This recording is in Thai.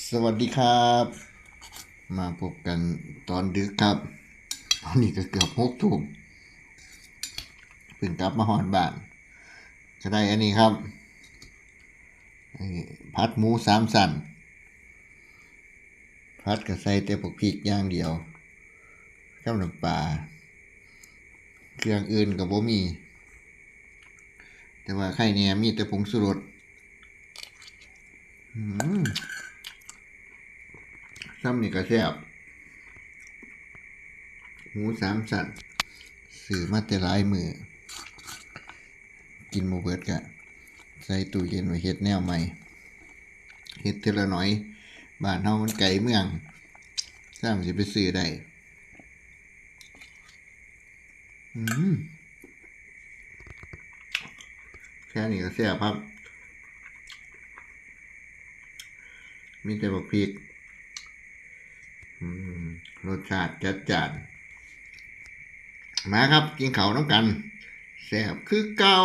สวัสดีครับ มาพบกันตอนดึกครับ ตอนนี้ก็เกือบหกทุ่มเพิ่งกลับมาหอนบ้าน ก็ได้อันนี้ครับพัดหมูสามสันพัดก็ใส่แต่พวกพริกอย่างเดียวกับน้ำปลาเครื่องอื่นกับบ่มี แต่ว่าไข่เนี่ยมีแต่ผงสุรสอืม ซ้ำนี่ก็แซ่บหมูสามสันสื่อมาแต่ลายมือ กินหมูเบิดกะ ใส่ตู้เย็นไว้เฮ็ดแนวใหม่เฮ็ดเทละหน่อย บ้านเฮามันไกลเมืองซ้ำสิไปซื้อได้อืมแค่นี้ก็แซ่บครับ มีแต่บักพริก รสชาติจัดจานมาครับกินเขาน้ำกันแซ่บคือเก่า